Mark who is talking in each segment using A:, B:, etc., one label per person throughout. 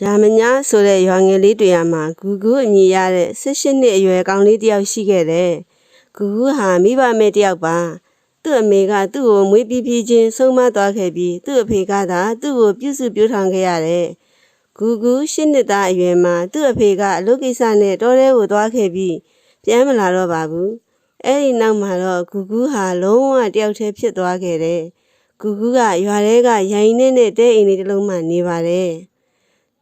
A: ရာမညာဆိုတဲ့ရွာငယ်လေးတွေ့ရမှာဂူဂူအမည်ရတဲ့16နှစ်အရွယ်ကောင်လေးတစ်ယောက်ရှိခဲ့တယ်။ဂူဂူဟာမိဘမဲ့တစ်ယောက်ပါ။သူ့အမေကသူ့ကိုမွေးပြီးပြီးချင်းဆုံးမသွားခဲ့ပြီးသူ့အဖေကသာသူ့ကိုပြုစုပြောထောင်ခဲ့ရတယ်။ဂူဂူရှစ်နှစ်သားအရွယ်မှာသူ့အဖေကအလုပ်ကိစ္စနဲ့တောထဲကိုသွားခဲ့ပြီးပြန်မလာတော့ပါဘူး။အဲ့ဒီနောက်မှာတော့ဂူဂူဟာလုံးဝတယောက်တည်းဖြစ်သွားခဲ့တယ်။ဂူဂူကရွာထဲကရိုင်နဲ့နဲ့တဲအိမ်လေးတစ်လုံးမှနေပါတယ်။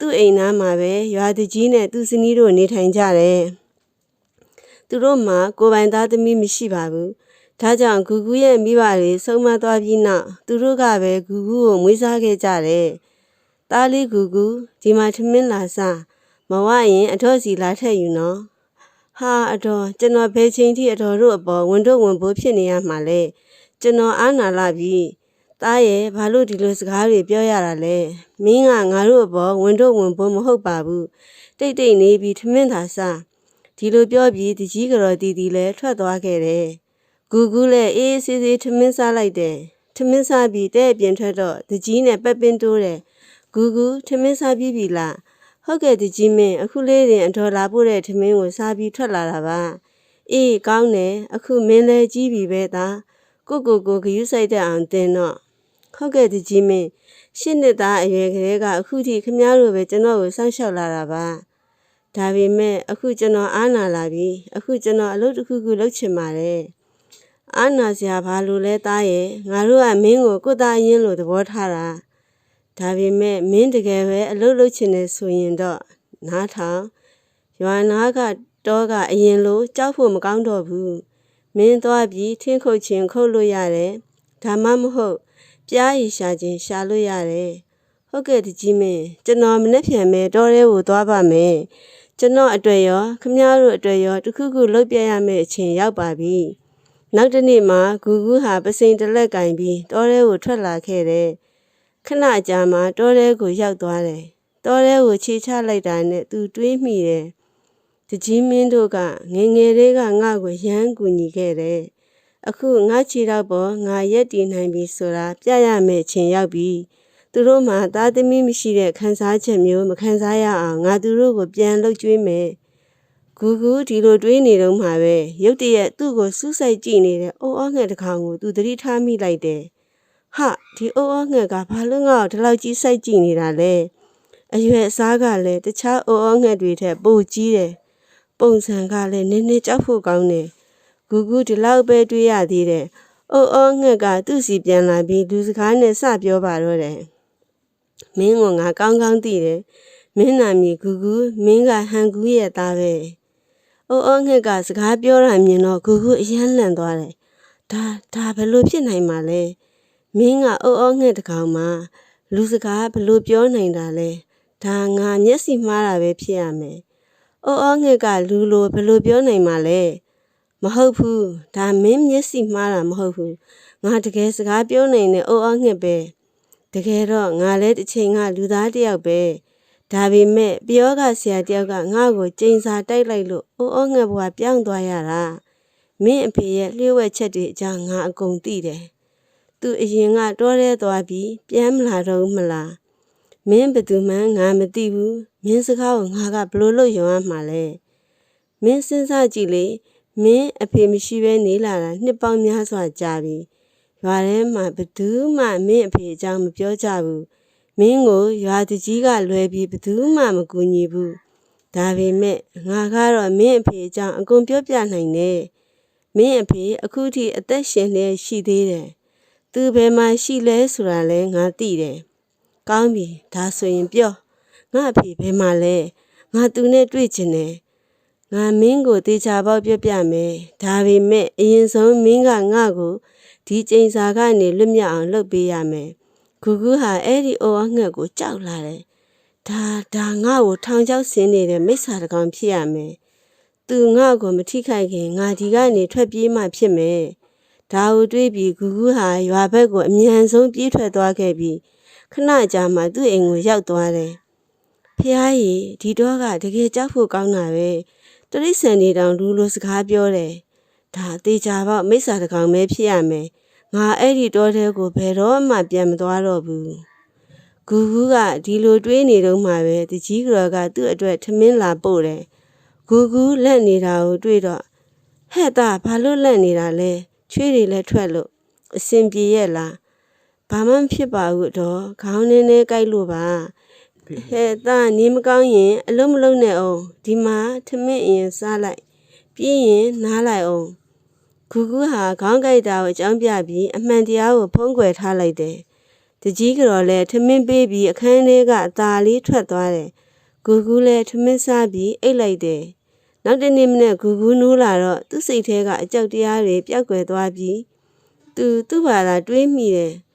A: သူ့အိမ်သားမှာပဲရွာသူကြီးနဲ့သူ့ဇနီးတို့နေထိုင်ကြတယ်။သူတို့မှာကိုယ်ပိုင်သားသမီးမရှိပါဘူး။ဒါကြောင့်ဂူဂူရဲ့မိဘတွေဆုံးမသွားပြီးနောက်သူတို့ကပဲဂူဂူကိုမွေးစားခဲ့ကြတယ်။သားလေးဂူဂူဒီမှာထမင်းလာစားမဝရင်အထော့စီလာထည့်ယူနော်။ဟာအတော်ကျွန်တော်ဘယ်ချိန်ထိအတော်တို့အပေါ်ဝန်တို့ဝန်ဘိုးဖြစ်နေရမှာလဲ။ကျွန်တော်အားနာလာပြီ။ သားရဲ့ဘာလို့ဒီလိုစကားတွေပြောရတာလဲမင်းကငါတို့အပေါ်ဝင်တော့ဝင်ဖို့မဟုတ်ပါဘူးတိတ်တိတ်နေပြီးထမင်းသာစားဒီလိုပြောပြီးတကြီးကတော်တီတီလည်းထွက်သွားခဲ့တယ်ဂူဂူလည်းအေးအေးဆေးဆေးထမင်းစားလိုက်တယ်ထမင်းစားပြီးတဲ့ပြင်ထွက်တော့တကြီးနဲ့ပက်ပင်းတိုးတယ်ဂူဂူထမင်းစားပြီးပြီလားဟုတ်ကဲ့တကြီးမင်းအခုလေးတင်အတော်လာပို့တဲ့ထမင်းကိုစားပြီးထွက်လာတာပါအေးကောင်းတယ်အခုမင်းလည်းကြီးပြီပဲသားကိုကိုကိုဂယူးဆိုင်တဲ့အောင်တင်တော့ ဟုတ်ကဲ့တကြီးမင်းရှစ်နှစ်သားအရွယ်ကလေးကအခုထိခမားတို့ပဲကျွန်တော်ကိုစောင့်ရှောက်လာတာပါဒါပေမဲ့အခုကျွန်တော်အားနာလာပြီအခုကျွန်တော်အလုပ်တစ်ခုခုလုပ်ချင်ပါတယ်အားနာစရာဘာလို့လဲသားရဲ့ငါတို့ကမင်းကိုကိုယ်သားရင်းလို့သဘောထားတာဒါပေမဲ့မင်းတကယ်ပဲအလုပ်လုပ်ချင်တယ်ဆိုရင်တော့နားထောင်ရွာနာကတော့ကအရင်လိုကြောက်ဖို့မကောင်းတော့ဘူးမင်းသွားပြီးထင်းခုတ်ချင်ခုတ်လို့ရတယ်ဒါမှမဟုတ် ပြားရည်ရှာခြင်းရှာလို့ရတယ်။ဟုတ်ကဲ့တကြီးမင်းကျွန်တော်မနေ့ပြန်မယ်တောထဲကိုသွားပါမယ်။ကျွန်တော်အတွေ့ရောခမည်းတော်အတွေ့ရောတခုခုလုပ်ပြရမယ့်အချိန်ရောက်ပါပြီ။နောက်တစ်နေ့မှာဂူဂူဟာပစိန်တလက်ကင်ပြီးတောထဲကိုထွက်လာခဲ့တယ်။ခဏကြာမှတောထဲကိုရောက်သွားတယ်။တောထဲကိုခြေချလိုက်တာနဲ့သူတွေးမိတယ်။တကြီးမင်းတို့ကငယ်ငယ်လေးကငါ့ကိုရမ်းကူညီခဲ့တယ်။ အခုငါခြေတော့ပေါ်ငါရက်တည်နိုင်ပြီဆိုတာပြရမယ့်အချိန်ရောက်ပြီသူတို့မှသားသမီးမရှိတဲ့ခံစားချက်မျိုးမခံစားရအောင်ငါသူတို့ကိုပြန်လှုပ်ကြွေးမယ်ဂူဂူဒီလိုတွေးနေတော့မှပဲရုတ်တရက်သူ့ကိုစူးစိုက်ကြည့်နေတဲ့အိုးအောငှက်တစ်ကောင်ကိုသူသတိထားမိလိုက်တယ်ဟာဒီအိုးအောငှက်ကဘာလို့ငါ့ကိုဒီလောက်ကြီးစိုက်ကြည့်နေတာလဲအရွယ်အစားကလည်းတခြားအိုးအောငှက်တွေထက်ပိုကြီးတယ်ပုံစံကလည်းနည်းနည်းကြောက်ဖို့ကောင်းတယ် ဂူဂူဒီလောက်ပဲတွေးရသေးတယ်။အိုးအောငှက်ကသူ့စီပြန်လာပြီးလူစကားနဲ့စပြောပါတော့တယ်။မင်းကငါကောင်းကောင်းသိတယ်။မင်းနာမည်ဂူဂူမင်းကဟန်ကူရဲ့သားပဲ။အိုးအောငှက်ကစကားပြောတာမြင်တော့ဂူဂူအယမ်းလန့်သွားတယ်။ဒါဒါဘယ်လိုဖြစ်နိုင်မှာလဲ။မင်းကအိုးအောငှက်တကောင်မှလူစကားဘယ်လိုပြောနိုင်တာလဲ။ဒါငါမျက်စိမှားတာပဲဖြစ်ရမယ်။အိုးအောငှက်ကလူလိုဘယ်လိုပြောနိုင်မှာလဲ။ မဟုတ်ဘူးဒါမင်းမျက်စိမှားတာမဟုတ်ဘူးငါတကယ်စကားပြောနိုင်တဲ့အိုးအောင်ငှက်ပဲတကယ်တော့ငါလည်းတစ်ချိန်ကလူသားတစ်ယောက်ပဲဒါပေမဲ့ပျောကဆရာတစ်ယောက်ကငါ့ကိုကျိန်စာတိုက်လိုက်လို့အိုးအောင်ငှက်ဘဝပြောင်းသွားရတာမင်းအဖေရဲ့လျှို့ဝှက်ချက်တွေအကြောင်းငါအကုန်သိတယ်သူအရင်ကတောထဲသွားပြီးပြန်မလာတော့ဘူးမလားမင်းဘယ်သူမှငါမသိဘူးမင်းစကားကိုငါကဘလို့လို့ယုံရမှာလဲမင်းစဉ်းစားကြည့်လေ မင်းအဖေမရှိဘဲနေလာတာနှစ်ပေါင်းများစွာကြာပြီ။ရွာထဲမှာဘယ်သူမှမင်းအဖေအကြောင်းမပြောကြဘူး။မင်းကိုရွာသူကြီးကလွယ်ပြီးဘယ်သူမှမကူညီဘူး။ဒါပေမဲ့ငါကတော့မင်းအဖေအကြောင်းအကုန်ပြောပြနိုင်တယ်။မင်းအဖေအခုထိအသက်ရှင်နေရှိသေးတယ်။သူဘယ်မှာရှိလဲဆိုတာလဲငါသိတယ်။ကောင်းပြီဒါဆိုရင်ပြောငါအဖေဘယ်မှာလဲ။ငါသူနဲ့တွေ့ချင်တယ်။ ငါမင်းကိုတေချာပေါက်ပြပြမယ်ဒါပေမဲ့အရင်ဆုံးမင်းကငါ့ကိုဒီကျိန်စာကနေလွတ်မြောက်အောင်လုပ်ပေးရမယ်ဂူဂူဟာအဲ့ဒီအိုအငှက်ကိုကြောက်လာတယ်ဒါဒါငါ့ကိုထောင်ချောက်ဆင်းနေတဲ့မိစ္ဆာတကောင်ဖြစ်ရမယ်သူငါ့ကိုမထိခိုက်ခင်ငါဒီကနေထွက်ပြေးမှဖြစ်မယ်ဒါကိုတွေးပြီးဂူဂူဟာရွာဘက်ကိုအမြန်ဆုံးပြေးထွက်သွားခဲ့ပြီးခဏကြာမှသူ့အိမ်ကိုရောက်သွားတယ်ဖះကြီးဒီတော့ကတကယ်ကြောက်ဖို့ကောင်းတာပဲ တရိษံနေတောင်လူလိုစကားပြောတယ်ဒါအသေးချာပေါ့မိစ္ဆာတကောင်ပဲဖြစ်ရမယ်ငါအဲ့ဒီတောထဲကိုဘယ်တော့မှပြန်မသွားတော့ဘူးဂဂူဂူးကဒီလိုတွေးနေတော့မှပဲတကြီးကြော်ကသူ့အတွက်ထမင်းလာပို့တယ်ဂူဂူးလက်နေတာကိုတွေ့တော့ဟဲ့သားဘာလို့လက်နေတာလဲချွေးတွေလည်းထွက်လို့အစင်ပြေရဲ့လားဘာမှမဖြစ်ပါဘူးတော့ခေါင်းနည်းနည်းကြိုက်လို့ပါ ဟဲ့သားနေမကောင်းရင်အလုံးမလုံးနဲ့အောင်ဒီမှာထမင်းအရင်စားလိုက်ပြီးရင်နားလိုက်အောင်ဂူဂူးဟာခေါင်းကိုက်တာကိုအကြောင်းပြပြီးအမှန်တရားကိုဖုံးကွယ်ထားလိုက်တယ်။တကြီးကတော့လည်းထမင်းပေးပြီးအခန်းထဲကအသာလေးထွက်သွားတယ်။ဂူဂူးလည်းထမင်းစားပြီးအိတ်လိုက်တယ်။နောက်တနေ့မနေ့ဂူဂူးနိုးလာတော့သူ့စိတ်ထဲကအကြောက်တရားတွေပျောက်ကွယ်သွားပြီးသူသူ့ဘာသာတွေးမိတယ်။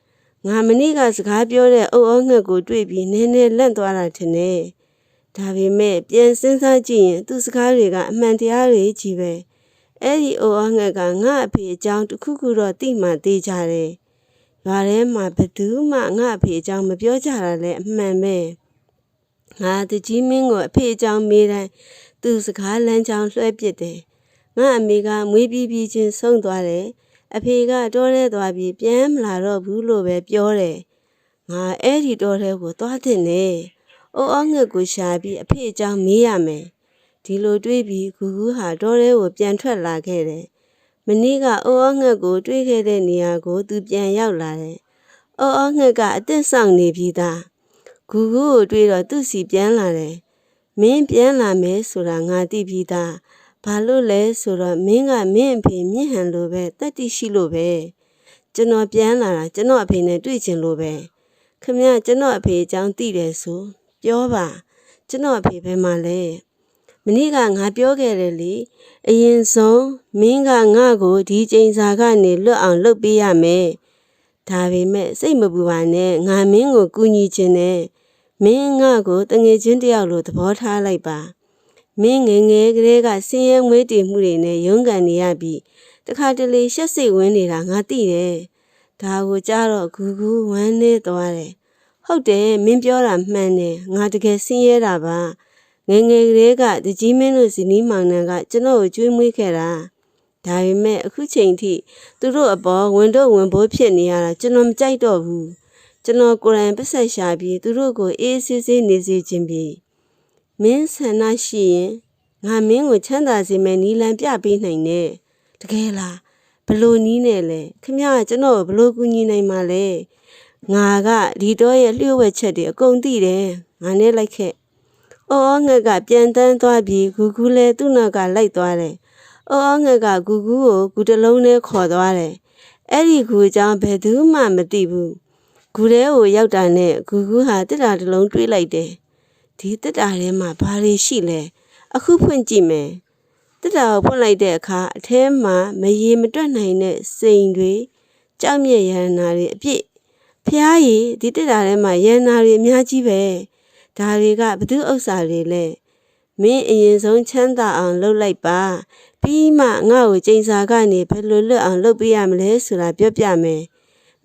A: ငါမနေ့ကစကားပြောတဲ့အုပ်အောငှက်ကိုတွေ့ပြီးနည်းနည်းလန့်သွားတာထင်တယ်။ဒါပေမဲ့ပြန်စဉ်းစားကြည့်ရင်သူ့စကားတွေကအမှန်တရားတွေကြီးပဲ။အဲ့ဒီအိုအငှက်ကငါအဖေအကြောင်းတစ်ခုခုတော့သိမှသိကြတယ်။ရွာထဲမှာဘယ်သူမှငါအဖေအကြောင်းမပြောကြတာလည်းအမှန်ပဲ။ငါတကြီးမင်းကိုအဖေအကြောင်းမေးတိုင်းသူစကားလမ်းကြောင်းလွှဲပစ်တယ်။ငါအမေကမွေးပြီးပြီးချင်းဆုံးသွားတယ်။ အဖေကတောထဲသွားပြီးပြန်မလာတော့ဘူးလို့ပဲပြောတယ်။ငါအဲ့ဒီတောထဲကိုသွားတဲ့နေ။အိုအငှက်ကိုရှာပြီးအဖေအကြောင်းမေးရမယ်။ဒီလိုတွေးပြီးဂူဂူးဟာတောထဲကိုပြန်ထွက်လာခဲ့တယ်။မနေ့ကအိုးအောငှက်ကိုတွေးခဲ့တဲ့နေရာကိုသူပြန်ရောက်လာတယ်။အိုးအောငှက်ကအသက်ဆောင်နေပြီးသား။ဂူဂူးကိုတွေးတော့သူ့စီပြန်လာတယ်။မင်းပြန်လာမယ်ဆိုတာငါသိပြီးသား။ ဘာလို့လဲဆိုတော့မင်းကမင်းအဖေမြင့်ဟန်လိုပဲတတ်တိရှိလို့ပဲ။ကျွန်တော်ပြန်လာတာကျွန်တော်အဖေနဲ့တွေ့ချင်လို့ပဲ။ခမရကျွန်တော်အဖေအကြောင်းသိတယ်ဆိုပြောပါကျွန်တော်အဖေဘယ်မှာလဲ။မနေ့ကငါပြောခဲ့တယ်လေအရင်ဆုံးမင်းကငါ့ကိုဒီချိန်စာကနေလွတ်အောင်လုပ်ပေးရမယ်ဒါပေမဲ့စိတ်မပူပါနဲ့ငါမင်းကိုကူညီခြင်းနဲ့မင်းငါ့ကိုတငယ်ချင်းတယောက်လိုသဘောထားလိုက်ပါ မင်းငယ်ငယ်ကလေးကဆင်းရဲမွေးတည်မှုတွေနဲ့ရုန်းကန်နေရပြီးတခါတလေရှက်စိတ်ဝင်နေတာငါသိတယ်ဒါကိုကြားတော့ဂူဂူဝမ်းနေသွားတယ်ဟုတ်တယ်မင်းပြောတာမှန်တယ်ငါတကယ်ဆင်းရဲတာပါငယ်ငယ်ကလေးကတကြီးမင်းတို့ဇနီးမောင်နှံကကျွန်တော်ကိုကျွေးမွေးခဲ့တာဒါပေမဲ့အခုချိန်ထိသူတို့အပေါ်ဝင်တော့ဝင်ပိုးဖြစ်နေရတာကျွန်တော်မကြိုက်တော့ဘူးကျွန်တော်ကိုယ်တိုင်ပတ်ဆက်ရှာပြီးသူတို့ကိုအေးဆေးဆေးနေစေခြင်းပြီ မင်းဆန္ဒရှိရင်ငါမင်းကိုချမ်းသာစေမယ့်နီလန်ပြပေးနိုင်တယ်တကယ်လားဘလို့နီးနဲ့လဲခမကကျွန်တော်ကိုဘလို့ကူညီနိုင်မှာလဲငါကဒီတော့ရဲ့လျှို့ဝှက်ချက်တွေအကုန်သိတယ်ငါနဲ့လိုက်ခဲ့။အော်ငှက်ကပြန်တန်းသွားပြီးဂူဂူလည်းသူ့နောက်ကလိုက်သွားတယ်။အော်ငှက်ကဂူဂူကိုဂူတစ်လုံးနဲ့ခေါ်သွားတယ်။အဲ့ဒီဂူအကြောင်းဘယ်သူမှမသိဘူး။ဂူထဲကိုရောက်တာနဲ့ဂူဂူဟာတစ်တာတစ်လုံးတွေးလိုက်တယ်။ ဒီတစ်တာထဲမှာဘာတွေရှိလဲ။အခုဖွင့်ကြည့်မယ်။တစ်တာကိုဖွင့်လိုက်တဲ့အခါအထဲမှာမရေမတွက်နိုင်တဲ့စိန်တွေကြောက်မြက်ရဟနာတွေအပြည့်ဖျားရည်ဒီတစ်တာထဲမှာရဟနာတွေအများကြီးပဲ။ဒါတွေကဘသူဥစ္စာတွေလဲမင်းအရင်ဆုံးချမ်းသာအောင်လုပ်လိုက်ပါပြီးမှငါ့ကိုချိန်စာကနေဘယ်လိုလွတ်အောင်လုပ်ပေးရမလဲဆိုတာပြောပြမယ်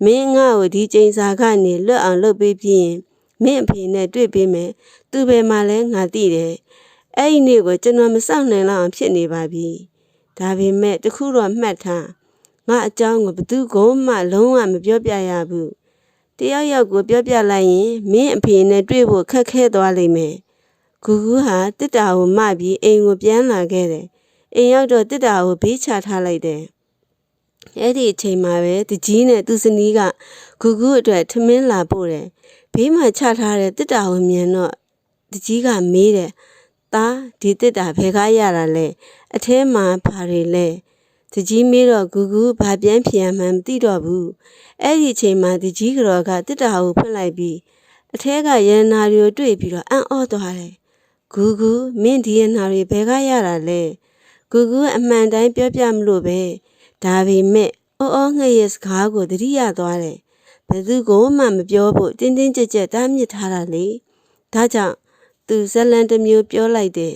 A: မင်းငါ့ကိုဒီချိန်စာကနေလွတ်အောင်လုပ်ပေးပြီးရင် မင်းအဖေနဲ့တွေ့ပေးမယ်သူပဲမှလဲငါသိတယ်အဲ့ဒီနေ့ကိုကျွန်တော်မစောင့်နိုင်လောက်အောင်ဖြစ်နေပါပြီဒါပေမဲ့တခုတော့မှတ်ထားငါအကြောင်းကိုဘသူကမှလုံးဝမပြောပြရဘူးတယောက်ယောက်ကိုပြောပြလိုက်ရင်မင်းအဖေနဲ့တွေ့ဖို့ခက်ခဲသွားလိမ့်မယ်။ဂူဂူဟာတစ်တာကိုမှပြီးအိမ်ကိုပြန်လာခဲ့တယ်။အိမ်ရောက်တော့တစ်တာကိုဘေးချထားလိုက်တယ်။အဲ့ဒီအချိန်မှာပဲတကြီးနဲ့သူ့ဇနီးကဂူဂူအတွက်ထမင်းလာပို့တယ်။ ဘေးမှာချထားတဲ့တစ်တာကိုမြင်တော့တကြီးကမေးတယ်။သားဒီတစ်တာဘယ်ကရတာလဲ။အထဲမှာဘာတွေလဲ။တကြီးမေးတော့ဂူဂူဘာပြန်ဖြေရမှန်းမသိတော့ဘူးအဲ့ဒီအချိန်မှာတကြီးကြော်ကတစ်တာကိုဖွင့်လိုက်ပြီးအထဲကရန်နာတွေကိုတွေ့ပြီးတော့အံ့ဩသွားတယ်ဂူဂူမင်းဒီရန်နာတွေဘယ်ကရတာလဲဂူဂူအမှန်တိုင်းပြောပြမလို့ပဲဒါပေမဲ့အော်အော်ငှက်ရဲ့စကားကိုသတိရသွားတယ် ဘယ်သူကမှမပြောဖို့တင်းတင်းကြပ်ကြပ်တားမြစ်ထားတာလေဒါကြောင့်သူဇလန်တစ်မျိုးပြောလိုက်တယ်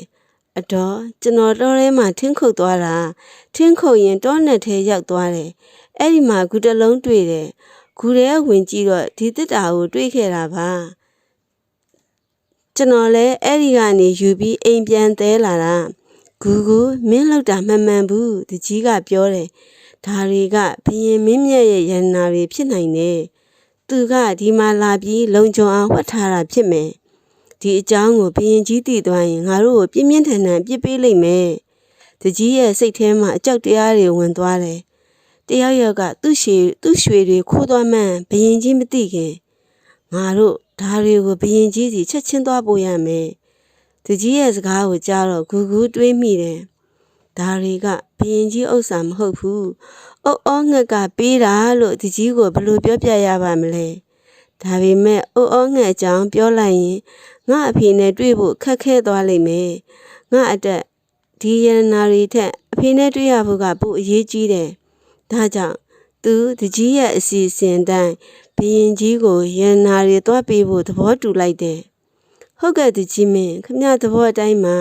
A: အတော်ကျွန်တော်တောထဲမှာထင်းခုတ်သွားတာထင်းခုတ်ရင်တောနဲ့ထဲရောက်သွားတယ်အဲ့ဒီမှာဂူတစ်လုံးတွေ့တယ်ဂူထဲဝင်ကြည့်တော့ဒီတစ်တာကိုတွေးခဲ့တာပါကျွန်တော်လည်းအဲ့ဒီကနေယူပြီးအိမ်ပြန်သဲလာတာဂူဂူမင်းလောက်တာမမှန်ဘူးတကြီးကပြောတယ်ဒါတွေကဘယင်မင်းမြတ်ရဲ့ရန်နာတွေဖြစ်နိုင်တယ် သူကဒီမှာလာပြီးလုံခြုံအောင်ဝတ်ထားတာဖြစ်မယ်ဒီအကြောင်းကိုဘရင်ကြီးသိသွားရင်ငါတို့ကိုပြင်းပြင်းထန်ထန်ပြစ်ပေးလိမ့်မယ်တကြီးရဲ့စိတ်ထဲမှာအကြောက်တရားတွေဝင်သွားတယ်တယောက်ယောက်ကသူ့ရှေသူ့ရွှေတွေခိုးသွားမှန်းဘရင်ကြီးမသိခင်ငါတို့ဒါတွေကိုဘရင်ကြီးစီချက်ချင်းသွားပို့ရမယ်တကြီးရဲ့စကားကိုကြားတော့ဂူဂူတွေးမိတယ်ဒါတွေကဘရင်ကြီးဥစ္စာမဟုတ်ဘူး အုတ်အောငှက်ကပေးတာလို့ဒီကြီးကိုဘယ်လိုပြောပြရပါမလဲဒါပေမဲ့အုတ်အောငှက်အကြောင်းပြောလိုက်ရင်ငါအဖေနဲ့တွေ့ဖို့ခက်ခဲသွားလိမ့်မယ်ငါအတက်ဒီရန်နာရီထက်အဖေနဲ့တွေ့ရဖို့ကပိုအရေးကြီးတယ်ဒါကြောင့်သူဒီကြီးရဲ့အစီအစဉ်တိုင်းဘီရင်ကြီးကိုရန်နာရီသွားပေးဖို့သဘောတူလိုက်တယ်ဟုတ်ကဲ့ဒီကြီးမင်းခမရသဘောအတိုင်းမှာ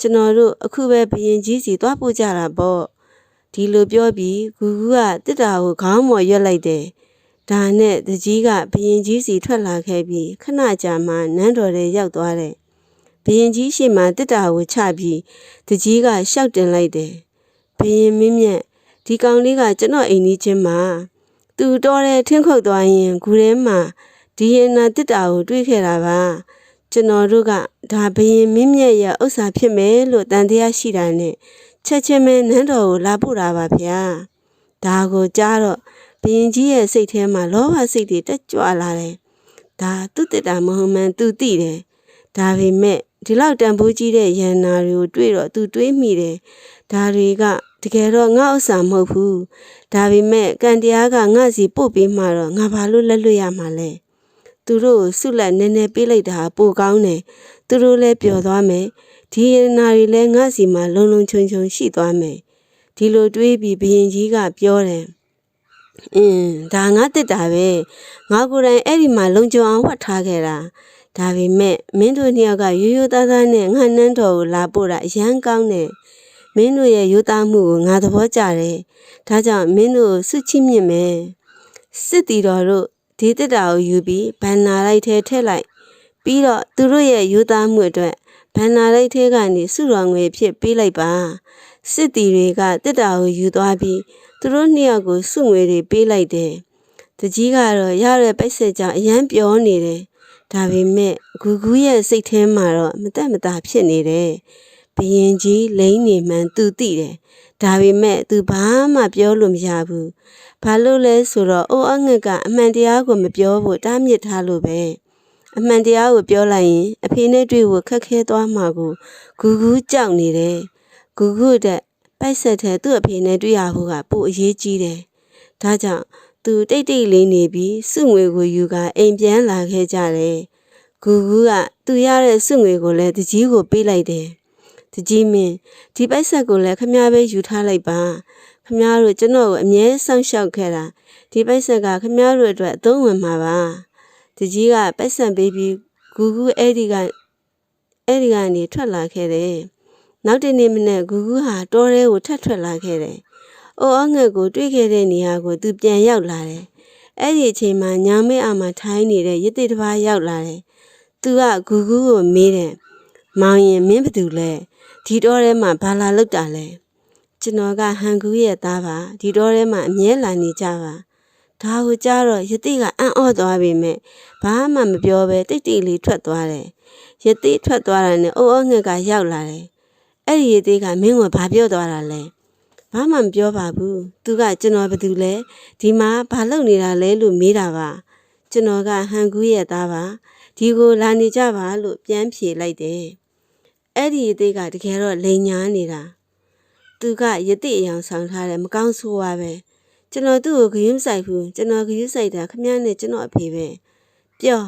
A: ကျွန်တော်တို့အခုပဲဘီရင်ကြီးစီသွားပို့ကြတာပေါ့ ဒီလိုပြောပြီးဂူဂူကတစ်တာကိုခေါင်းမော်ရွက်လိုက်တယ်။ဒါနဲ့တကြီးကဘရင်ကြီးစီထွက်လာခဲ့ပြီးခဏကြာမှနန်းတော်ထဲရောက်သွားတယ်။ဘရင်ကြီးရှိမှတစ်တာကိုချပြီးတကြီးကရှောက်တင်လိုက်တယ်။ဘရင်မင်းမြတ်ဒီကောင်လေးကကျွန်တော်အိမ်ကြီးချင်းမှာသူတော်တဲ့ထင်းခုတ်သွားရင်ဂူထဲမှာဒီရင်နာတစ်တာကိုတွေးခဲ့တာပါ။ ကျွန်တော်တို့ကဒါဘရင်မင်းမြတ်ရဲ့ဥစ္စာဖြစ်မယ်လို့တန်တရားရှိတာနဲ့ချက်ချင်းပဲနန်းတော်ကိုလာပို့တာပါဗျာဒါကိုကြားတော့ဘရင်ကြီးရဲ့စိတ်ထဲမှာလောဘစိတ်တွေတက်ကြွလာတယ်ဒါသူ့တက်တာမဟုတ်မှန်သူသိတယ်ဒါပေမဲ့ဒီလောက်တန်ဖိုးကြီးတဲ့ရန်နာတွေကိုတွေ့တော့သူတွေးမိတယ်ဒါတွေကတကယ်တော့ငါဥစ္စာမဟုတ်ဘူးဒါပေမဲ့ကံတရားကငါစီပို့ပေးမှတော့ငါဘာလို့လက်လွတ်ရမှာလဲ သူတို့ကိုဆုလက်နည်းနည်းပေးလိုက်တာပိုကောင်းတယ်သူတို့လည်းပျော်သွားမယ်ဒီရနာတွေလည်းငါစီမှာလုံလုံချုံချုံရှိသွားမယ်ဒီလိုတွေးပြီးဘရင်ကြီးကပြောတယ်အင်းဒါငါတက်တာပဲငါကိုယ်တိုင်အဲ့ဒီမှာလုံခြုံအောင်ဝတ်ထားခဲ့တာဒါပေမဲ့မင်းတို့နှစ်ယောက်ကရိုးရိုးသားသားနဲ့ငါနှန်းတော်ကိုလာပို့တာအရန်ကောင်းတယ်မင်းတို့ရဲ့ရိုးသားမှုကိုငါသဘောကျတယ်ဒါကြောင့်မင်းတို့ကိုစုချိမြင့်မယ်စစ်တီတော်တို့ ဒီတက်တာကိုယူပြီးဘန်နာလိုက်ထဲထည့်လိုက်ပြီးတော့သူတို့ရဲ့ယူသားမှုအတွက်ဘန္နာလိုက်ထဲကနေစုတော်ငွေဖြစ်ပေးလိုက်ပါစစ်တီတွေကတစ်တာကိုယူသွားပြီးသူတို့နှစ်ယောက်ကိုစုငွေတွေပေးလိုက်တယ်တကြီးကတော့ရတဲ့ပိတ်ဆက်ကြောင့်အရန်ပြောနေတယ်ဒါပေမဲ့ဂူဂူရဲ့စိတ်ထဲမှာတော့မတက်မတာဖြစ်နေတယ်ဘရင်ကြီးလိမ့်နေမှန်သူသိတယ် ဒါပေမဲ့သူဘာမှပြောလို့မရဘူးဘာလို့လဲဆိုတော့အိုးအငှက်ကအမှန်တရားကိုမပြောဖို့တားမြစ်ထားလို့ပဲအမှန်တရားကိုပြောလိုက်ရင်အဖေနဲ့တွေ့ဖို့ခက်ခဲသွားမှာကိုဂူဂူကြောက်နေတယ်ဂူဂူတဲ့ပိုက်ဆက်တဲ့သူ့အဖေနဲ့တွေ့ရဖို့ကပိုအရေးကြီးတယ်ဒါကြောင့်သူတိတ်တိတ်လေးနေပြီးစုငွေကိုယူကအိမ်ပြန်လာခဲ့ကြတယ်ဂူဂူကသူရတဲ့စုငွေကိုလည်းတကြီးကိုပေးလိုက်တယ် တကြီးမင်းဒီပိုက်ဆက်ကိုလည်းခမားပဲယူထားလိုက်ပါခမားတို့ကျွန်တော်ကိုအမြဲစောင့်ရှောက်ခဲ့တာဒီပိုက်ဆက်ကခမားတို့အတွက်အသုံးဝင်မှာပါတကြီးကပိုက်ဆက်ပေးပြီးဂူဂူအဲ့ဒီကအဲ့ဒီကနေထွက်လာခဲ့တယ်နောက်တနေ့မနေ့ဂူဂူဟာတော်ရဲကိုထပ်ထွက်လာခဲ့တယ်အိုအငက်ကိုတွေ့ခဲ့တဲ့နေရာကိုသူပြန်ရောက်လာတယ်အဲ့ဒီအချိန်မှာညောင်မေအာမှာထိုင်းနေတဲ့ရစ်တိတစ်ပါးရောက်လာတယ်သူကဂူဂူကိုမေးတယ်မောင်ရင်မင်းဘသူလဲ ဒီတော့ထဲမှာဘာလာလောက်တာလဲကျွန်တော်ကဟန်ကူရဲ့သားပါဒီတော့ထဲမှာအမြဲလာနေကြပါဒါကိုကြားတော့ယတိကအံ့ဩသွားပေမဲ့ဘာမှမပြောဘဲတိတ်တိတ်လေးထွက်သွားတယ်ယတိထွက်သွားတာနဲ့အိုးအငှက်ကရောက်လာတယ်အဲ့ဒီယတိကမင်းကိုဘာပြောသွားတာလဲဘာမှမပြောပါဘူးသူကကျွန်တော်ဘာတူလဲဒီမှာဘာလုပ်နေတာလဲလို့မေးတာပါကျွန်တော်ကဟန်ကူးရဲ့သားပါဒီကိုလာနေကြပါလို့ပြန်ဖြေလိုက်တယ် အဲ့ဒီယတိကတကယ်တော့လိန်ညာနေတာသူကယတိအယောင်ဆောင်ထားတယ်မကောင်းဆိုးပါပဲကျွန်တော်သူ့ကိုဂရုမစိုက်ဘူးကျွန်တော်ဂရုစိုက်တာခမည်းနဲ့ကျွန်တော်အဖေပဲပြော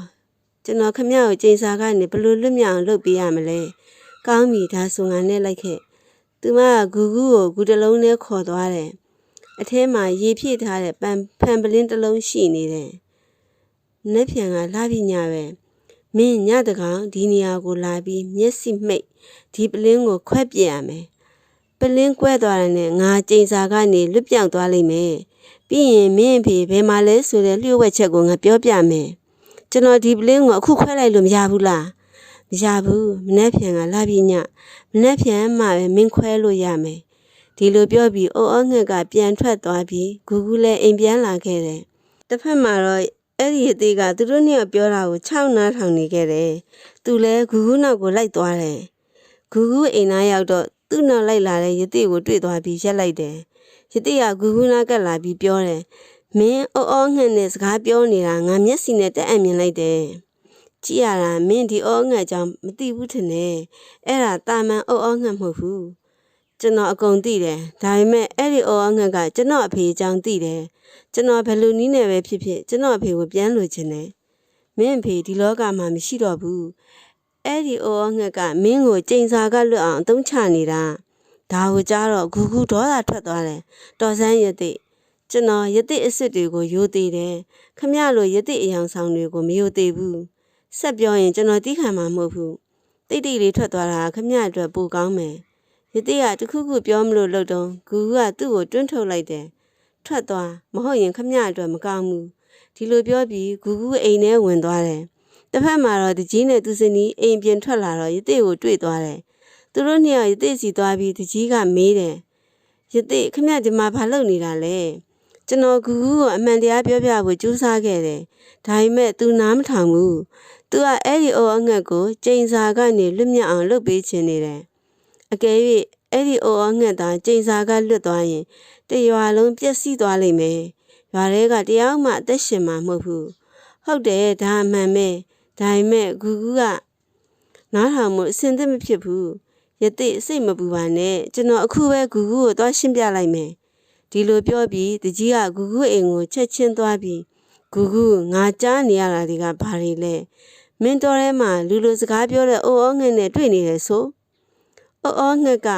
A: ကျွန်တော်ခမည်းကိုချိန်စာကနေဘယ်လိုလွတ်မြောက်အောင်လုပ်ပေးရမလဲကောင်းပြီဒါဆိုငါနဲ့လိုက်ခဲ့သူမကဂူဂူကိုဂူတလုံးနဲ့ခေါ်သွားတယ်အထဲမှာရေဖြည့်ထားတဲ့ပန်ဖန်ပလင်းတစ်လုံးရှိနေတယ်။နှက်ဖြံကလာပြီးညပဲ မင်းညတကောင်ဒီနေရာကိုလာပြီးမျက်စိမှိတ်ဒီပလင်းကိုခွဲပြစ်ရမယ်။ပလင်းကွဲသွားတယ်နဲ့ငါကျိန်စာကနေလွတ်ပြောင်းသွားလိမ့်မယ်။ပြီးရင်မင်းဖေဘယ်မှာလဲဆိုတဲ့လျှို့ဝှက်ချက်ကိုငါပြောပြမယ်။ကျွန်တော်ဒီပလင်းကိုအခုခွဲလိုက်လို့မရဘူးလား။မရဘူးမနှက်ဖြံကလာပြီးညမနှက်ဖြံမှပဲမင်းခွဲလို့ရမယ်။ဒီလိုပြောပြီးအိုးအငှက်ကပြန်ထွက်သွားပြီးဂူဂူလည်းအိမ်ပြန်လာခဲ့တယ်။တစ်ဖက်မှာတော့ အဲ့ဒီအသေးကသူတို့နှစ်ယောက်ပြောတာကို6နားထောင်နေခဲ့တယ်သူလည်းဂူဂူနောက်ကိုလိုက်သွားတယ်ဂူဂူအိမ်သားရောက်တော့သူ့နောက်လိုက်လာတဲ့ယတိကိုတွေ့သွားပြီးရက်လိုက်တယ်ယတိကဂူဂူနာကပ်လာပြီးပြောတယ်မင်းအော်အော်ငှက်နဲ့စကားပြောနေတာငါမျက်စိနဲ့တက်အံ့မြင်လိုက်တယ်ကြည့်ရတာမင်းဒီအော်ငှက်ကြောင့်မသိဘူးထင်တယ်အဲ့ဒါတာမန်အော်အော်ငှက်မဟုတ်ဘူး ကျွန်တော်အကုန်သိတယ်ဒါပေမဲ့အဲ့ဒီအော်အငတ်ကကျွန်တော်အဖေအကြောင်းသိတယ်ကျွန်တော်ဘယ်လိုနည်းနဲ့ပဲဖြစ်ဖြစ်ကျွန်တော်အဖေကိုပြန်လို့ခြင်းတယ်မင်းအဖေဒီလောကမှာမရှိတော့ဘူးအဲ့ဒီအော်အငတ်ကမင်းကိုကြိမ်စာကလွတ်အောင်အသုံးချနေတာဒါကိုကြားတော့ဂူဂူဒေါသထွက်သွားတယ်တော်ဆန်းရတိကျွန်တော်ရတိအစ်စ်တွေကိုယိုသေးတယ်ခမရလိုရတိအယောင်ဆောင်တွေကိုမယိုသေးဘူးဆက်ပြောရင်ကျွန်တော်တီးခံမှာမဟုတ်ဘူးတိတ်တိတ်လေးထွက်သွားတာခမရအတွက်ပိုကောင်းမယ် ရတိကတခုခုပြောမလို့လို့တုံးဂူကသူ့ကိုတွန်းထုတ်လိုက်တယ်ထွက်သွားမဟုတ်ရင်ခမရအတွက်မကောင်းဘူးဒီလိုပြောပြီးဂူဂူအိမ်ထဲဝင်သွားတယ်တစ်ဖက်မှာတော့တကြီးနဲ့သူစနီးအိမ်ပြင်ထွက်လာတော့ရတိကိုတွေ့သွားတယ်သူတို့နှစ်ယောက်ရတိစီသွားပြီးတကြီးကမေးတယ်ရတိခမရဒီမှာဘာလုပ်နေတာလဲကျွန်တော်ဂူဂူကိုအမှန်တရားပြောပြဖို့ကြိုးစားခဲ့တယ်ဒါပေမဲ့ तू နားမထောင်ဘူး तू ကအဲ့ဒီအော်အငတ်ကိုကျိန်စာကနေလွတ်မြောက်အောင်လုပ်ပေးခြင်းနေတယ် အကယ်၍အဲ့ဒီအိုအောငှက်သားကျိန်စာကလွတ်သွားရင်တရွာလုံးပျက်စီးသွားလိမ့်မယ်။ရွာတွေကတရားမှအသက်ရှင်မှာမဟုတ်ဘူး။ဟုတ်တယ်ဒါအမှန်ပဲ။ဒါပေမဲ့ဂူဂူကနားထောင်မှုအစင်သက်မဖြစ်ဘူး။ယတိစိတ်မပူပါနဲ့ကျွန်တော်အခုပဲဂူဂူကိုသွားရှင်းပြလိုက်မယ်။ဒီလိုပြောပြီးတကြီးကဂူဂူအိမ်ကိုချက်ချင်းသွားပြီးဂူဂူငါကြားနေရတာဒီကဘာတွေလဲ။မင်းတော်ထဲမှာလူလိုစကားပြောတဲ့အိုအောငှက်နဲ့တွေ့နေတယ်ဆို။ အော်အော်ငှက်က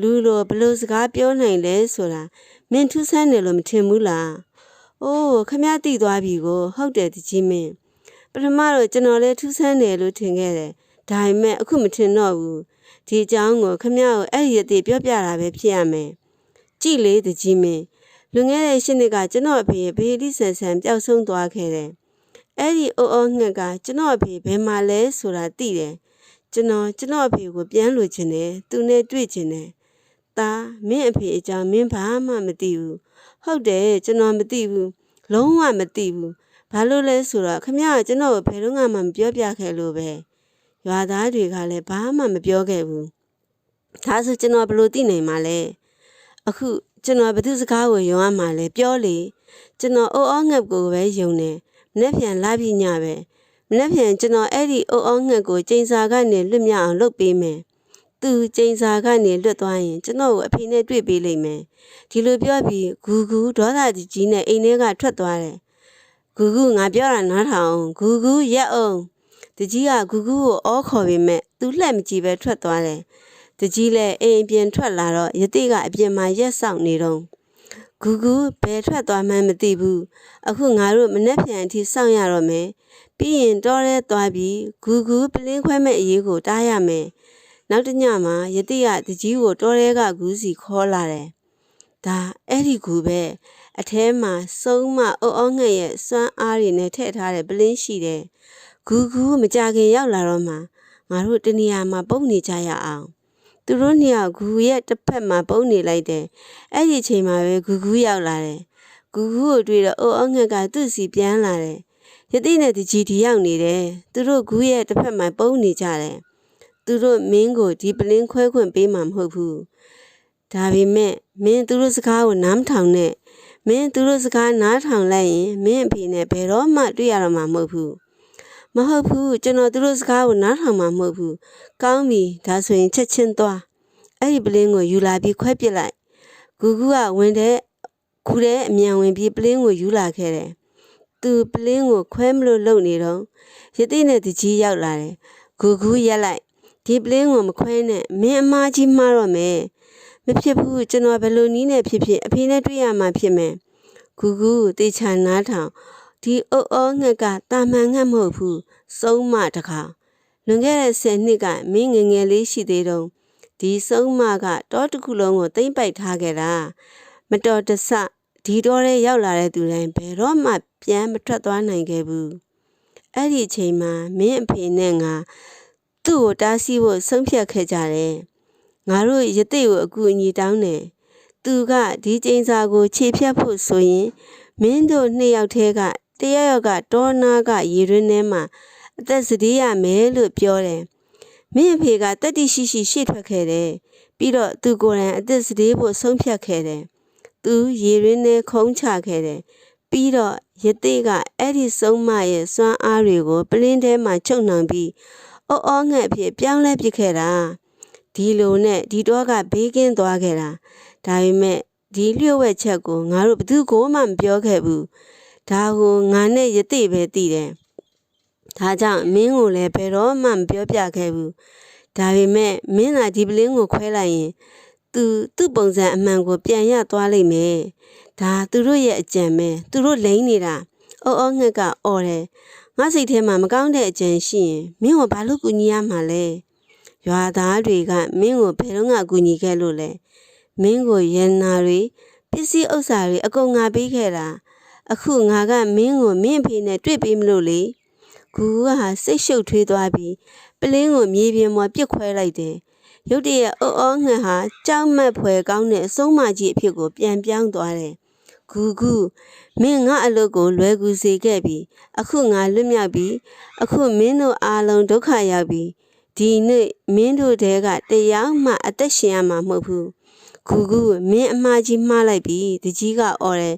A: လူလိုဘလို့စကားပြောနိုင်လဲဆိုတာမင်းထူးဆန်းတယ်လို့မထင်ဘူးလား။အိုးခမရတိသွားပြီကို ဟုတ်တယ်တကြီးမင်းပထမတော့ကျွန်တော်လည်းထူးဆန်းတယ်လို့ထင်ခဲ့တယ်။ဒါပေမဲ့အခုမထင်တော့ဘူး။ဒီအကြောင်းကိုခမရကိုအဲ့ဒီအသေးပြောပြတာပဲဖြစ်ရမယ်။ကြည်လေတကြီးမင်းလွန်ခဲ့တဲ့ရှင်းနှစ်ကကျွန်တော်အဖေရဲ့ဘေးလိဆန်ဆန်ပျောက်ဆုံးသွားခဲ့တယ်။အဲ့ဒီအိုးအော်ငှက်ကကျွန်တော်အဖေဘယ်မှာလဲဆိုတာသိတယ်။ ကျွန်တော်ကျွန်တော်အဖေကိုပြန်လို့ခြင်းတယ်သူနဲ့တွေ့ခြင်းတယ်ဒါမင်းအဖေအကြောင်းမင်းဘာမှမသိဘူးဟုတ်တယ်ကျွန်တော်မသိဘူးလုံးဝမသိဘူးဘာလို့လဲဆိုတော့ခမရကကျွန်တော်ကိုဘယ်တော့မှမပြောပြခဲ့လို့ပဲရွာသားတွေကလည်းဘာမှမပြောခဲ့ဘူးဒါဆိုကျွန်တော်ဘယ်လို့သိနိုင်မှာလဲအခုကျွန်တော်ဘသူစကားကိုယုံရမှာလဲပြောလေကျွန်တော်အိုးအောငှက်ကိုပဲယုံတယ်မနေ့ပြန်လာပြီညပဲ မနေ့ပြန်ကျွန်တော်အဲ့ဒီအုံအောင်ငှက်ကိုကျိန်စာကနေလွတ်မြောက်အောင်လုပ်ပေးမယ်။သူကျိန်စာကနေလွတ်သွားရင်ကျွန်တော်ကိုအဖေနဲ့တွေ့ပေးလိမ့်မယ်။ဒီလိုပြောပြီးဂူဂူဒေါသကြီးကြီးနဲ့အိမ်ထဲကထွက်သွားတယ်။ဂူဂူငါပြောတာနားထောင်ဂူဂူရက်အောင်တကြီးကဂူဂူကိုအောခေါ်ပေမဲ့သူလှက်မကြည့်ပဲထွက်သွားတယ်။တကြီးလည်းအိမ်အပြင်ထွက်လာတော့ယတိကအပြင်မှာရက်ဆောင်နေတော့ ဂူဂူဘယ်ထွက်သွားမှန်းမသိဘူး။အခုငါတို့မနှက်ပြန်အထိစောင့်ရတော့မယ်။ပြီးရင်တောထဲသွားပြီးဂူဂူပလင်းခွဲမဲ့အရေးကိုတားရမယ်။နောက်တစ်ညမှာယတိကတကြီးကိုတောထဲကဂူစီခေါ်လာတယ်။ဒါအဲ့ဒီဂူပဲအထဲမှာစုံမအုပ်အောင်ငှက်ရဲ့စွမ်းအားတွေနဲ့ထည့်ထားတဲ့ပလင်းရှိတယ်။ဂူဂူမကြခင်ရောက်လာတော့မှငါတို့တနေရာမှာပုံနေကြရအောင်။ သူတို့နှစ်ယောက်ဂူရဲ့တစ်ဖက်မှာပုံနေလိုက်တယ်။အဲ့ဒီအချိန်မှာပဲဂူဂူရောက်လာတယ်။ဂူဂူကိုတွေ့တော့အုပ်အောင်ငှက်ကသူ့စီပြန်လာတယ်။ယတိနဲ့တကြီးဒီရောက်နေတယ်သူတို့ဂူးရဲ့တစ်ဖက်မှာပုံနေကြတယ်သူတို့မင်းကိုဒီပလင်းခွဲခွင့်ပေးမှာမဟုတ်ဘူးဒါပေမဲ့မင်းသူတို့စကားကိုနားမထောင်နဲ့မင်းသူတို့စကားနားထောင်လိုက်ရင်မင်းအဖေနဲ့ဘယ်တော့မှတွေ့ရတော့မှာမဟုတ်ဘူး မဟုတ်ဘူးကျွန်တော်သူတို့စကားကိုနားထောင်မှာမဟုတ်ဘူးကောင်းပြီဒါဆိုရင်ချက်ချင်းသွားအဲ့ဒီပလင်းကိုယူလာပြီးခွဲပစ်လိုက်ဂူဂူကဝင်တဲ့ခူတဲ့အမြန်ဝင်ပြီးပလင်းကိုယူလာခဲ့တယ်သူပလင်းကိုခွဲမလို့လုံနေတော့ရတိနဲ့တကြီးရောက်လာတယ်ဂူဂူရက်လိုက်ဒီပလင်းကိုမခွဲနဲ့မင်းအမားကြီးမှားတော့မယ်မဖြစ်ဘူးကျွန်တော်ဘယ်လိုနည်းနဲ့ဖြစ်ဖြစ်အဖေနဲ့တွေ့ရမှာဖြစ်မယ်ဂူဂူတေချာနားထောင် ဒီအုပ်အောငှက်ကတာမန်ငှက်မဟုတ်ဘူးစုံးမတခါလွန်ခဲ့တဲ့10နှစ်ကမင်းငယ်ငယ်လေးရှိသေးတော့ဒီစုံးမကတောတစ်ခုလုံးကိုတိမ့်ပိုက်ထားခဲ့တာမတော်တဆဒီတော့ရဲရောက်လာတဲ့သူတိုင်းဘယ်တော့မှပြန်မထွက်သွားနိုင်ခဲ့ဘူးအဲ့ဒီအချိန်မှာမင်းအဖေနဲ့ငါသူ့ကိုတားဆီးဖို့ဆုံးဖြတ်ခဲ့ကြတယ်ငါတို့ယသိကိုအကူအညီတောင်းတယ်သူကဒီကျင်းစာကို ခြေဖြတ်ဖို့ဆိုရင်မင်းတို့နှစ်ယောက်တည်းက တယောက်ယောက်ကတောနာကရေရင်းထဲမှာအသက်စတေးရမယ်လို့ပြောတယ်မင်းအဖေကတတိရှိရှိရှေ့ထွက်ခဲ့တယ်ပြီးတော့သူကိုယ်တိုင်အသက်စတေးဖို့ဆုံးဖြတ်ခဲ့တယ်သူရေရင်းထဲခုံးချခဲ့တယ်ပြီးတော့ယသိကအဲ့ဒီဆုံးမရဲ့စွမ်းအားတွေကိုပလင်းထဲမှာချုပ်နှောင်ပြီးအော်အော်ငှက်အဖြစ်ပြောင်းလဲပစ်ခဲ့တာဒီလိုနဲ့ဒီတော့ကဘေးကင်းသွားခဲ့တာဒါပေမဲ့ဒီလျှို့ဝှက်ချက်ကိုငါတို့ဘယ်သူကိုမှမပြောခဲ့ဘူး ဒါကိုငါနဲ့ယသိပဲသိတယ်ဒါကြောင့်မင်းကိုလည်းဘယ်တော့မှမပြောပြခဲ့ဘူးဒါပေမဲ့မင်းသာဒီပလင်းကိုခွဲလိုက်ရင်သူသူ့ပုံစံအမှန်ကိုပြန်ရသွားလိမ့်မယ်ဒါသူတို့ရဲ့အကြံပဲသူတို့လိမ့်နေတာအော်အော်ငှက်ကအော်တယ်ငါစိတ်ထဲမှာမကောင်းတဲ့အကြံရှိရင်မင်းကိုဘာလို့ကူညီရမှာလဲရွာသားတွေကမင်းကိုဘယ်တော့မှကူညီခဲ့လို့လဲမင်းကိုရန်နာတွေပစ္စည်းဥစ္စာတွေအကုန်ငါပေးခဲ့တာ အခုငါကမင်းကိုမင်းအဖေနဲ့တွေ့ပေးမလို့လေကူကဟာစိတ်ရှုပ်ထွေးသွားပြီးပလင်းကိုမြေပြင်ပေါ်ပြစ်ခွဲလိုက်တယ်ရုတ်တရက်အော်အော်ငှက်ဟာကြောက်မက်ဖွယ်ကောင်းတဲ့အဆုံးမကြီးအဖြစ်ကိုပြန်ပြောင်းသွားတယ်ဂူဂူမင်းငါအလုပ်ကိုလွယ်ကူစေခဲ့ပြီအခုငါလွတ်မြောက်ပြီအခုမင်းတို့အားလုံးဒုက္ခရောက်ပြီဒီနေ့မင်းတို့တဲကတယောက်မှအသက်ရှင်ရမှာမဟုတ်ဘူးဂူဂူမင်းအမှားကြီးမှားလိုက်ပြီတကြီးကအော်တယ်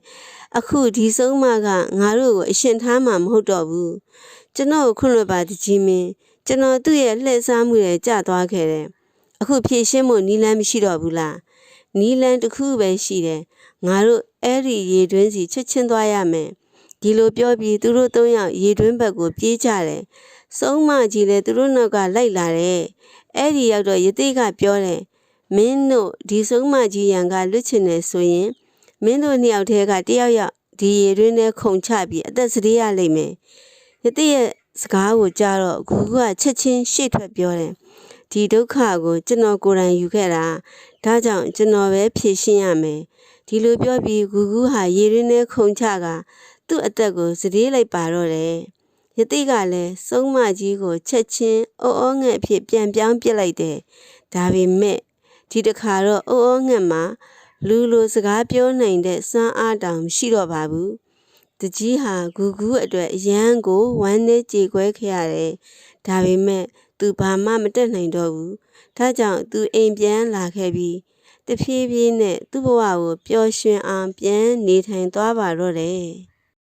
A: အခုဒီဆုံးမကငါတို့ကိုအရှင်ထားမှာမဟုတ်တော့ဘူးကျွန်တော်ကိုခွင့်လွှတ်ပါတကြီးမင်းကျွန်တော်သူ့ရဲ့လှည့်စားမှုတွေကြသွားခဲ့တယ်အခုဖြည့်ရှင်းဖို့နီးလန်းမရှိတော့ဘူးလားနီးလန်းတစ်ခုပဲရှိတယ်ငါတို့အဲ့ဒီရေတွင်းစီချက်ချင်းသွားရမယ်ဒီလိုပြောပြီးသူတို့သုံးယောက်ရေတွင်းဘက်ကိုပြေးကြတယ်စုံးမကြီးလည်းသူတို့နောက်ကလိုက်လာတယ်အဲ့ဒီရောက်တော့ယသိကပြောတယ်မင်းတို့ဒီစုံးမကြီးရန်ကလွတ်ချင်တယ်ဆိုရင် မင်းတို့နှစ်ယောက်တည်းကတယောက်ယောက်ဒီရေတွင်းထဲခုန်ချပြီးအသက်စတေးရလိမ့်မယ်ယသိရဲ့စကားကိုကြားတော့ဂူကချက်ချင်းရှေ့ထွက်ပြောတယ်ဒီဒုက္ခကိုကျွန်တော်ကိုယ်တိုင်ယူခဲ့တာဒါကြောင့်ကျွန်တော်ပဲဖြေရှင်းရမယ်ဒီလိုပြောပြီးဂူဂူဟာရေရင်းနဲ့ခုန်ချကသူ့အသက်ကိုစတေးလိုက်ပါတော့တယ်ယသိကလည်းစုံးမကြီးကိုချက်ချင်းအော်အော်ငှက်အဖြစ်ပြန်ပြောင်းပစ်လိုက်တယ်ဒါပေမဲ့ဒီတစ်ခါတော့အော်အော်ငှက်မှာ လူလိုစကားပြောနိုင်တဲ့စွမ်းအားတောင်မရှိတော့ပါဘူးတကြီးဟာဂူဂူအတွက်အရန်ကိုဝမ်းနဲ့ကြေခွဲခဲ့ရတယ်ဒါပေမဲ့သူဘာမှမတက်နိုင်တော့ဘူးဒါကြောင့်သူအိမ်ပြန်လာခဲ့ပြီးတဖြည်းဖြည်းနဲ့သူ့ဘဝကိုပျော်ရွှင်အောင်ပြန်နေထိုင်သွားပါတော့တယ်